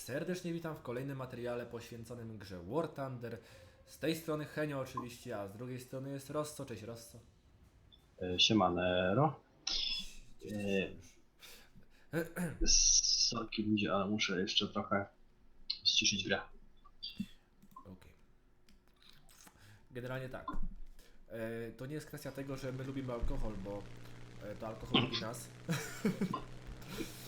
Serdecznie witam w kolejnym materiale poświęconym grze War Thunder. Z tej strony Henio oczywiście, a z drugiej strony jest Rosso. Cześć Rosso. E, Siemanero. E, Sorki ludzie, ale muszę jeszcze trochę ściszyć grę. Okej. Generalnie tak. E, to nie jest kwestia tego, że my lubimy alkohol, bo e, to alkohol lubi nas.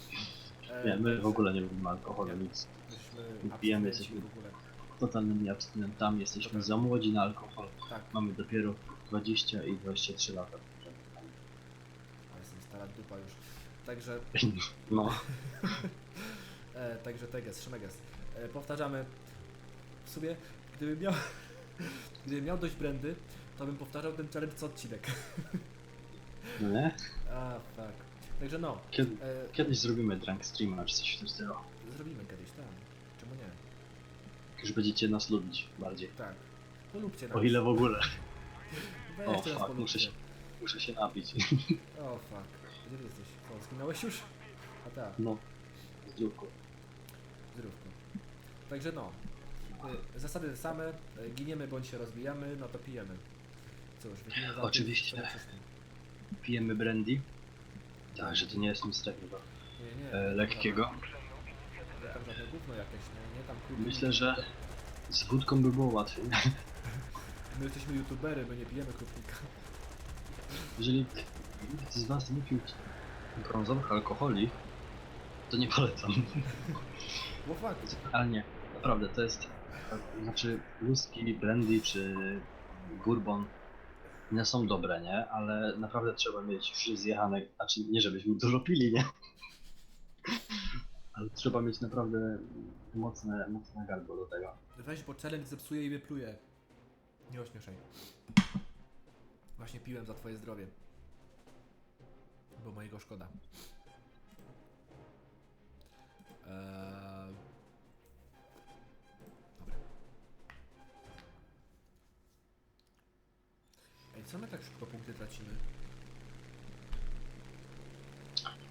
Nie, my w ogóle nie lubimy alkoholu, nic. Jesteśmy pijemy, jesteśmy- w ogóle. Totalnymi abstynentami, jesteśmy za młodzi na alkohol. Tak, Mamy dopiero 20 i 23 lata. ale jestem stara dupa już. Także No, E, także teges, szmeges. E, powtarzamy. W sumie, gdybym miał, gdybym miał dość brandy, to bym powtarzał ten challenge co odcinek. no nie? A, tak. Także no, Kiedy, e, kiedyś zrobimy drunk streama czy coś w tym stylu. zrobimy kiedyś, tak. Czemu nie? Już będziecie nas lubić bardziej. Tak. Polubcie nas. O ile w ogóle. O nas fuck, muszę się, muszę się napić. O fuck. Gdzie ty jesteś? Co, zginąłeś już? A tak, No, zdrówko. zdrówko. Także no. e, Zasady same. e, Giniemy bądź się rozbijamy, no to pijemy. Cóż, Oczywiście. Pijemy brandy. Tak, że to nie jest nic takiego Nie, nie. e, lekkiego. Nie tam żadne gówno jakieś, nie, nie tam kurwa. Myślę, że z wódką by było łatwiej. My jesteśmy youtubery, my nie pijemy krupnika. Jeżeli nikt z was nie pił brązowych alkoholi, to nie polecam. Bo fakt. Ale nie, naprawdę, to jest... Znaczy, whisky, brandy czy bourbon one są dobre, nie? Ale naprawdę trzeba mieć już zjechane... Znaczy, nie żebyśmy dużo pili, nie? Ale trzeba mieć naprawdę mocne, mocne gardło do tego. Weź, bo challenge zepsuje i wypluje. Nie ośmieszaj. Właśnie piłem za twoje zdrowie. Bo mojego szkoda. Eee... co my tak szybko punkty tracimy?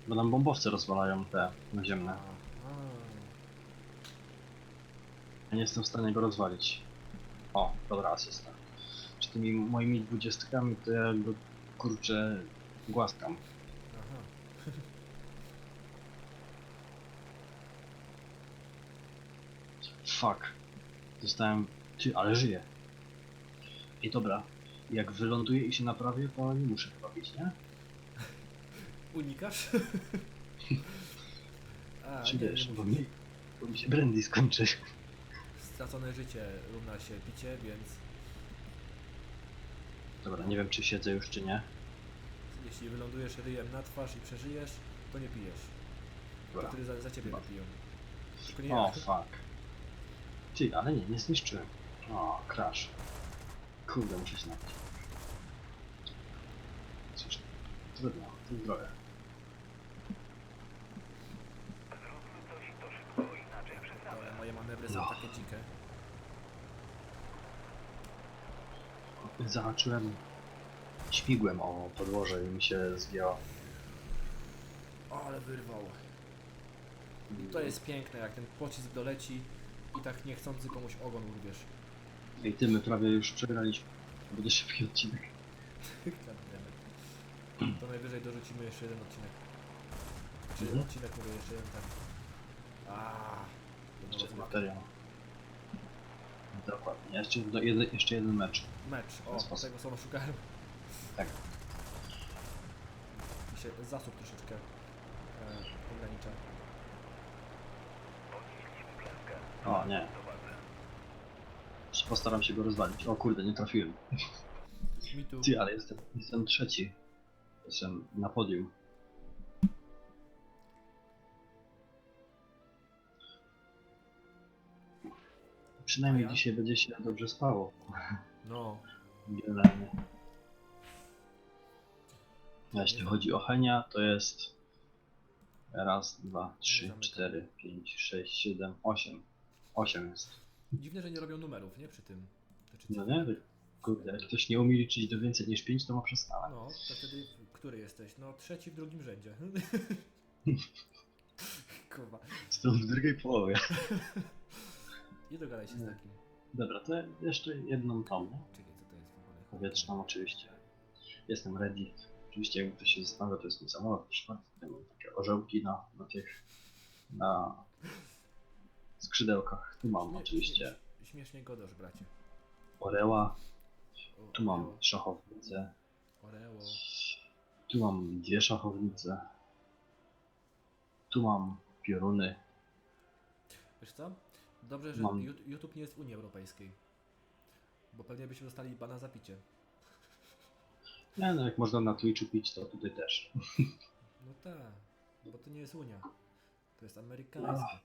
Bo nam bombowce rozwalają te naziemne. Aha. Ja nie jestem w stanie go rozwalić. O, dobra asysta. Czy tymi moimi dwudziestkami to ja go kurczę głaskam. Aha. Fuck. Zostałem. Ty, ale żyję. I dobra. Jak wyląduję i się naprawię, to nie muszę chyba bić, nie? Unikasz? A, Czy nie, wiesz, nie bo mi, bo mi się brandy skończy. Stracone życie równa się picie, więc Dobra, nie wiem czy siedzę już czy nie. jeśli wylądujesz ryjem na twarz i przeżyjesz, to nie pijesz. To Dobra. wtedy za, za ciebie Dobra. wypiją. Tylko nie O, fuck. Ty, ale nie, nie zniszczyłem. O, crash. Kurde, muszę się napić. Cóż, trudno, to zdrowie. Ale moje manewry są No. takie dzikie. Zahaczyłem śmigłem o podłoże i mi się zgięło. O, ale wyrwał. To jest piękne, jak ten pocisk doleci i tak niechcący komuś ogon urwiesz. I ty, my prawie już przegraliśmy. To będzie szybki odcinek. To najwyżej dorzucimy jeszcze jeden odcinek. Czy Mhm. odcinek mówię jeszcze jeden tak. Aaa. Jeszcze ten materiał. Dokładnie. Jeszcze, do, jeden, jeszcze jeden mecz. Mecz, ten o, sposób. tego słowa szukałem. Tak. Mi się zasób troszeczkę e, ogranicza. O, nie. Jeszcze Postaram się go rozwalić. O kurde, nie trafiłem. Mi tu. Ty, ale jestem, jestem trzeci. Jestem na podium. Przynajmniej A ja? dzisiaj będzie się dobrze spało. No, Generalnie. A jeśli chodzi o Henia, to jest raz, dwa, trzy, cztery, pięć, sześć, siedem, osiem. Osiem jest. dziwne, że nie robią numerów, nie? Przy tym. Znaczy, No nie? Kurde, jak ktoś nie umie liczyć do więcej niż pięć, to ma przestałe. No, to wtedy który jesteś? No, trzeci w drugim rzędzie. Kurwa. Stąd w drugiej połowie. Nie dogadaj się z Nie. takim. Dobra, to jeszcze jedną tą, nie? Czekaj, co to jest w ogóle? powietrzną oczywiście. Jestem ready. Oczywiście jakby ktoś się zastanawia, to jest mój samolot, proszę bardzo. Ja mam takie orzełki na, na tych, na skrzydełkach. Tu mam Śmie- oczywiście śmie- Śmiesznie godosz, bracie. oreła, O, tu mam szachownicę, Oreo. tu mam dwie szachownice, tu mam pioruny, Wiesz co? Dobrze, że Mam- YouTube nie jest w Unii Europejskiej. Bo pewnie byśmy dostali bana za picie. Nie no, jak można na Twitchu pić, to tutaj też. No tak, bo to nie jest Unia. To jest amerykańskie.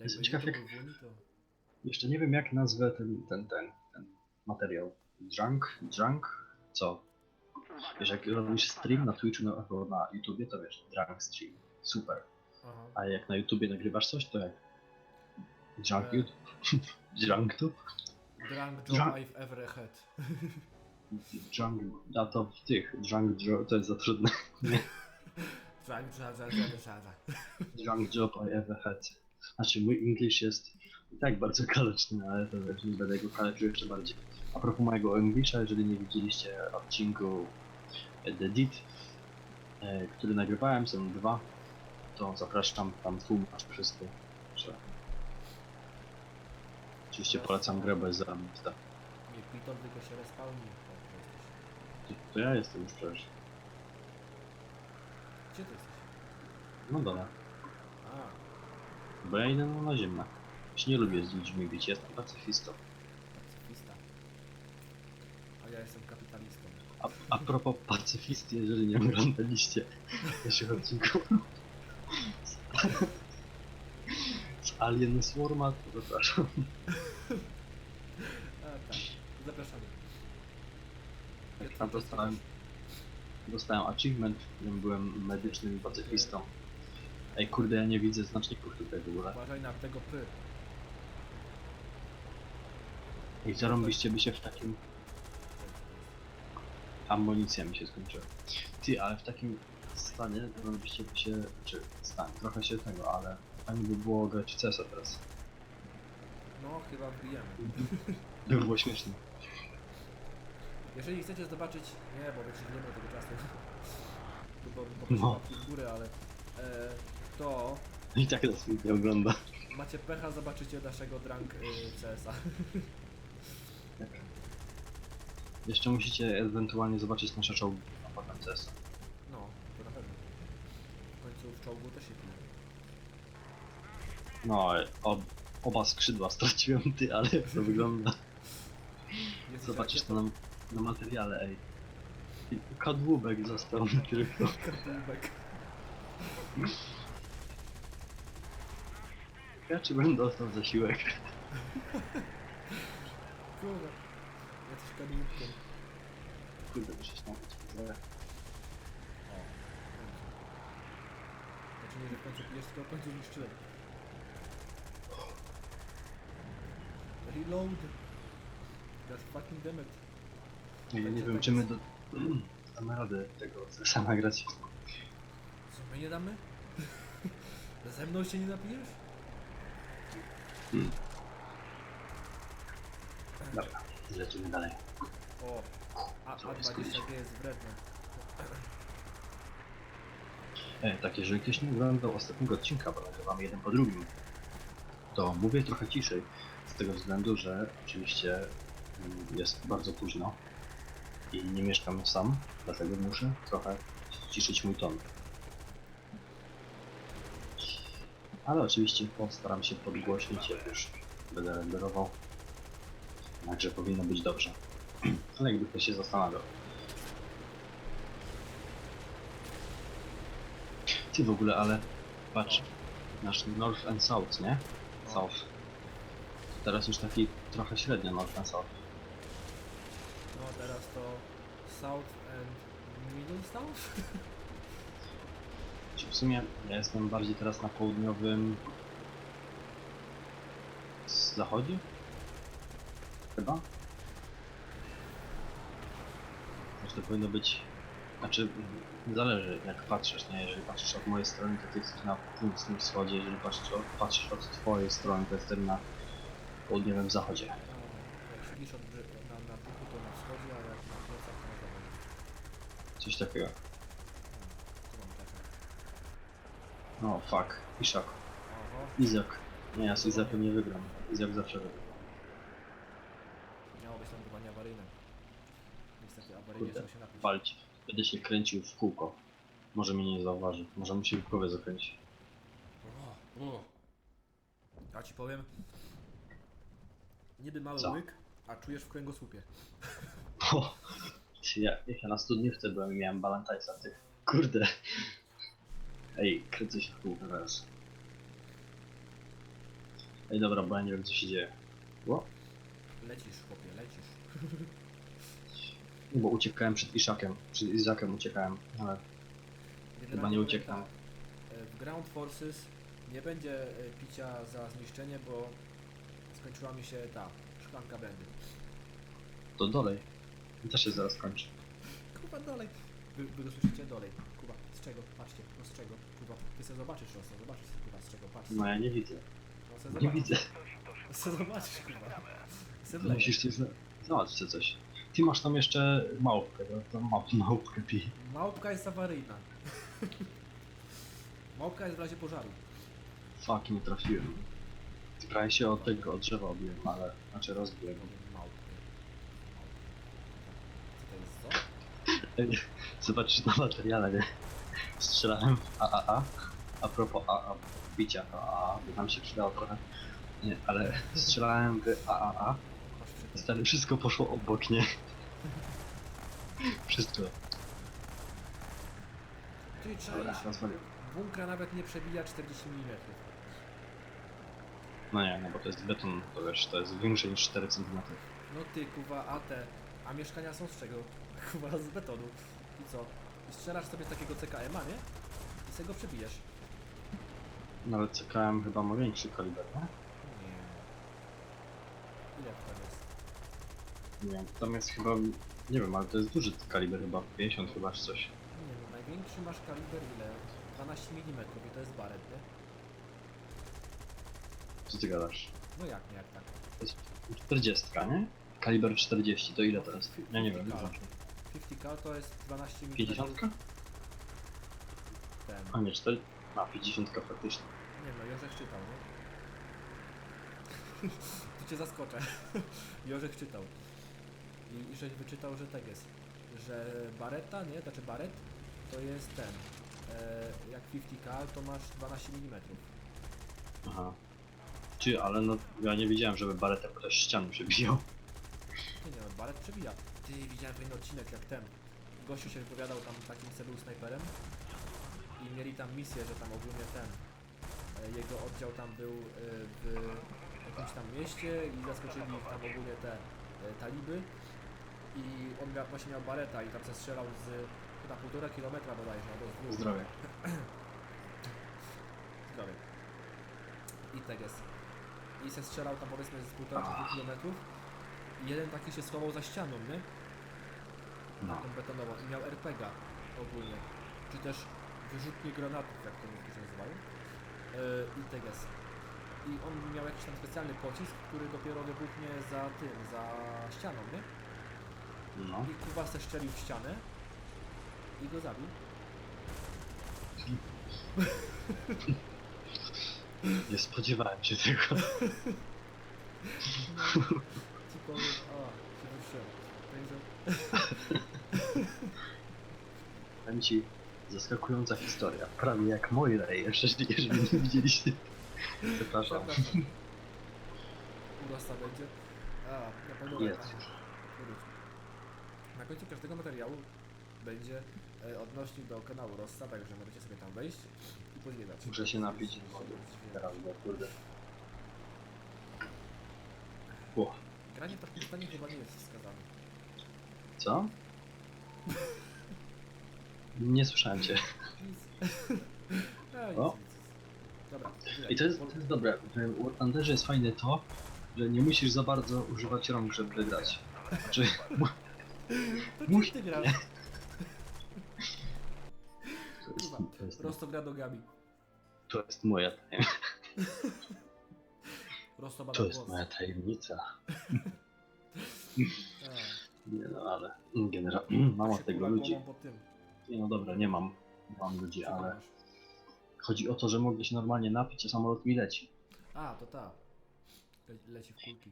Jestem Jakby ciekaw, YouTube jak- był w Unii, to... Jeszcze nie wiem jak nazwę ten, ten, ten, ten materiał. Drunk? Drunk? Co? Wiesz, jak robisz stream na Twitchu no, albo na YouTubie, to wiesz, drunk stream. Super. Aha. A jak na YouTubie nagrywasz coś, to jak? Drunk E. YouTube? Drunk tube? Drunk Drunk- job I've ever had. Drunk... A to w tych. Drunk job... To jest za trudne. Drunk job. Drunk job I ever had. Znaczy mój English jest i tak bardzo kaleczny, ale to wiesz, nie będę go kaleczył jeszcze bardziej. A propos mojego Englisha, jeżeli nie widzieliście odcinku The Deed, e, który nagrywałem, są dwa, to zapraszam, tam tłumacz wszystko. Że... Oczywiście polecam grę bez zarobista. Nie Piton, tylko się respawni. O, to. To ja jestem już przecież. Gdzie ty jesteś? No dobra, A, bo ja idę na ziemię. Już nie lubię z ludźmi bić, jestem pacyfistą. pacyfista. A ja jestem kapitalistą. A, a propos pacyfisty, jeżeli nie oglądaliście naszych odcinków z, z Alien Swarma, to zapraszam. A tak, zapraszamy. Jak tam dostałem, dostałem achievement, w którym byłem medycznym pacyfistą. Ej kurde, ja nie widzę znaczników tutaj w ogóle. Uważaj na tego py. I zarąbiście by się w takim... Amunicja mi się skończyła. Ty, ale w takim stanie zarąbiście by się... Czy stan, trochę się tego, ale fajnie by było grać CS-a teraz. No, chyba wbijemy. By było śmieszne. Jeżeli chcecie zobaczyć, nie, bo wykrzywiemy tego czasu, bo bo No. w górę, ale e, to I tak nas nie ogląda. macie pecha, zobaczycie naszego drunk y, CS-a. Jeszcze musicie ewentualnie zobaczyć nasze czołgi, a potem CS. No, to na pewno. W końcu w czołgu też się pije. No, o, oba skrzydła straciłem ty, ale jak to wygląda. Jest Zobaczysz to na, na materiale, ej. I Kadłubek został mi tylko. Kadłubek. Ja czy bym dostał zasiłek? Kurwa. Jacyś kadłubkiem. Kurde, muszę się. O. Znaczy nie, że w końcu pijesz, tylko w końcu zniszczyłem. Reload. That's fucking damn it. Ja nie wiem, tak czy my do... damy radę tego CS nagrać. Co, my nie damy? Ze mną się nie napijesz? Dobra, lecimy dalej. O, a, Co a jest 20G jest wredne. E, tak, jeżeli ktoś nie oglądał ostatniego odcinka, bo nagrywamy jeden po drugim, to mówię trochę ciszej, z tego względu, że oczywiście mm, jest bardzo późno i nie mieszkam sam, dlatego muszę trochę ściszyć mój ton. Ale oczywiście postaram się podgłośnić, jak już będę renderował, także powinno być dobrze. Ale jakby ktoś się zastanawiał. Ty w ogóle, ale patrz, nasz North and South, nie? South. Teraz już taki trochę średnio North and South. No teraz to South and Middle South? Czy w sumie ja jestem bardziej teraz na południowym zachodzie? Chyba? Znaczy to powinno być Znaczy, zależy jak patrzysz, nie? Jeżeli patrzysz od mojej strony, to ty jesteś na północnym wschodzie, jeżeli patrzysz od, patrzysz od twojej strony, to jestem na południowym zachodzie. No, jak siedzisz od brzy- na, na tyku, to na wschodzie, a jak na plecach, to na zachodzie. Coś takiego. No, tu mam takie. No, fuck. Iszak. Oho, Izak. Nie, ja z Izakiem nie wygram. Izak zawsze wygra. Kurde, trzeba się napić. Walcz. Będę się kręcił w kółko. Może mnie nie zauważy. Może mi się w głowie zakręci. O, o. Ja ci powiem, niby mały Co? łyk, a czujesz w kręgosłupie. O, ty, ja, ja na studniówce byłem i miałem Balantajsa, ty. Kurde. Ej, kręcę się w kółko teraz. Ej, dobra, bo ja nie wiem co się dzieje. O, Lecisz, chłopie, lecisz. bo uciekałem przed Iszakiem. Przed Izakiem uciekałem, ale chyba nie e, W Ground Forces nie będzie e, picia za zniszczenie, bo skończyła mi się ta szklanka brandy. To dolej. I też się zaraz kończy. Kuba, dalej. Wy, wy go słyszycie? Dalej. Kuba, z czego? Patrzcie, no z czego? Kuba, ty sobie zobaczysz, Rosa, zobaczysz, Kuba, z czego, patrz. No ja nie widzę. No, se Nie widzę. Se zobaczysz, Kuba. Se musisz coś załatwcie coś. Ty masz tam jeszcze małpkę, to mał, małpkę pij. Małpka jest awaryjna. Małpka jest w razie pożaru. Fuck, nie trafiłem. Prawie się od tego, od drzewa obiłem, ale... Znaczy rozbiłem. Małpkę. Co to jest, co? Zobaczysz na materiale, nie? Strzelałem w AAA. A propos AA, bicia to AA, by nam się przydało trochę. Nie, ale strzelałem w AAA. Stary, wszystko poszło obok, nie? Wszystko. Ty Dobra, czaisz, bunkra nawet nie przebija 40 mm. No nie, no bo to jest beton, to wiesz, to jest większe niż 4 cm. No ty, kuwa, a te, a mieszkania są z czego? Kuwa, z betonu. I co? I strzelasz sobie z takiego CKM-a, nie? I sobie go przebijesz. Nawet CKM chyba ma większy kaliber, nie? Nie. Ile to tam jest? Nie wiem, tam jest chyba, nie wiem, ale to jest duży kaliber chyba, 50 chyba czy coś. Nie no, największy masz kaliber ile? 12 mm i to jest baret, nie? Co ty gadasz? No jak nie, jak tak? 40, nie? Kaliber 40, to ile to jest? Ja nie wiem, nie 50 znam. 50 cal to jest 12 mm. 50? Ten. A nie, 4? A, 50 faktycznie. Nie no, Jorzech czytał, nie? tu cię zaskoczę. Jorzech czytał. I, I żeś wyczytał, że tak jest. Że bareta, nie? Znaczy baret to jest ten. E, jak 50 cal to masz 12 mm. Aha. Czy, ale no, ja nie widziałem, żeby baretę ktoś ściany przebijał. Nie nie, no, baret przebija. Ty widziałem pewien odcinek jak ten. Gościu się wypowiadał tam takim celu snajperem i mieli tam misję, że tam ogólnie ten e, jego oddział tam był e, w jakimś tam mieście i zaskoczyli tam ogólnie te e, taliby i on miał, właśnie miał bareta i tam se strzelał z na półtora kilometra bodajże, albo z dwóch. Zdrowie. Zdrowie. I tak jest. I se strzelał tam powiedzmy z półtora czy dwóch kilometrów i jeden taki się schował za ścianą, nie? No. Taką betonową i miał RPGa ogólnie. Czy też wyrzutnie granatów, jak to niektórzy nazywają. Yy, I tak jest. I on miał jakiś tam specjalny pocisk, który dopiero wybuchnie za tym, za ścianą, nie? No. I kuwa se szczelił w ścianę i go zabił. Nie spodziewałem się tego. Ci powiem, a, się wróciłem. Także Powiem ci, zaskakująca historia. Prawie jak Moira, jeszcze jeżeli nie widzieliście. Przepraszam. Przepraszam. Urosta będzie. A, na pewno Jest. Wróć. Na końcu każdego materiału będzie e, odnośnik do kanału Rossa, także możecie sobie tam wejść i pozwiedzać. Muszę się napić wody. Teraz, bo kurde. O, Granie w takim stanie chyba nie jest wskazane. co? Nie słyszałem cię. Nic. A, nic, O. nic, nic. Dobra. I to jest, to jest dobre. W jest fajne to, że nie musisz za bardzo używać rąk, żeby wygrać. Znaczy, mu- To Musi- czym ty grasz? To jest, Rosto gra nogami. to jest moja tajemnica. Rosto bada To jest głos. moja tajemnica. A, Nie no, ale generalnie mam się od tego kurwa ludzi. głową po tym. Nie no dobra, nie mam. Nie mam ludzi, ale chodzi o to, że mogę się normalnie napić, a samolot mi leci. A, to ta. Le leci w kulki.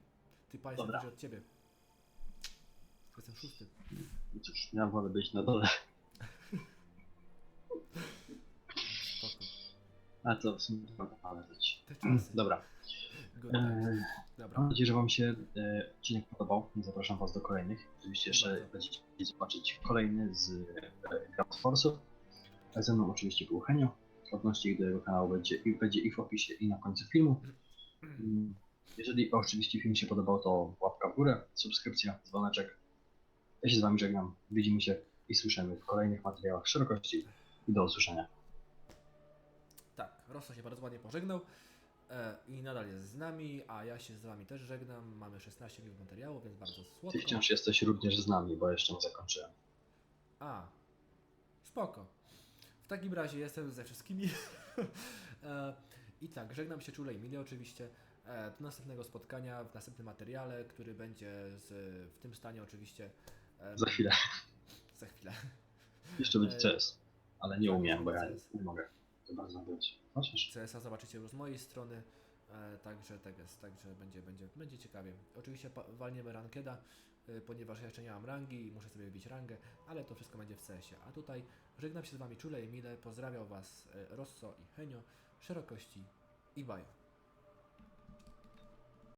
Ty pa jestem Dobra. od ciebie. Jestem szósty. I cóż, ja wolę być na dole. Spoko. A to w sumie to ale leci. Te czasy. Dobra. Good times. Dobra. Mam nadzieję, że Wam się e, odcinek podobał. Zapraszam Was do kolejnych. Oczywiście jeszcze Bardzo. będziecie zobaczyć kolejny z e, Ground Force'ów. A Ze mną oczywiście był Henio. Odnośnie do jego kanału będzie i, będzie i w opisie, i na końcu filmu. Mm, Jeżeli oczywiście film się podobał, to łapka w górę, subskrypcja, dzwoneczek. Ja się z Wami żegnam. Widzimy się i słyszymy w kolejnych materiałach szerokości. I do usłyszenia. Tak, Rosso się bardzo ładnie pożegnał e, i nadal jest z nami, a ja się z Wami też żegnam. Mamy 16 minut materiału, więc bardzo słodko. Ty wciąż jesteś również z nami, bo jeszcze nie zakończyłem. A, spoko. W takim razie jestem ze wszystkimi. e, I tak, żegnam się czule i mile oczywiście. E, do następnego spotkania w następnym materiale, który będzie z, w tym stanie oczywiście. Za chwilę. Za chwilę. Jeszcze będzie E, CS, ale nie tak, umiem, bo ja nie mogę. To bardzo być. Chociaż CSA zobaczycie już z mojej strony, e, także tak jest, także będzie, będzie, będzie ciekawie. Oczywiście walniemy rankeda, e, ponieważ ja jeszcze nie mam rangi i muszę sobie wybić rangę, ale to wszystko będzie w CS-ie. A tutaj żegnam się z Wami czule i mile, pozdrawiam Was Rosso i Henio, szerokości i bajo.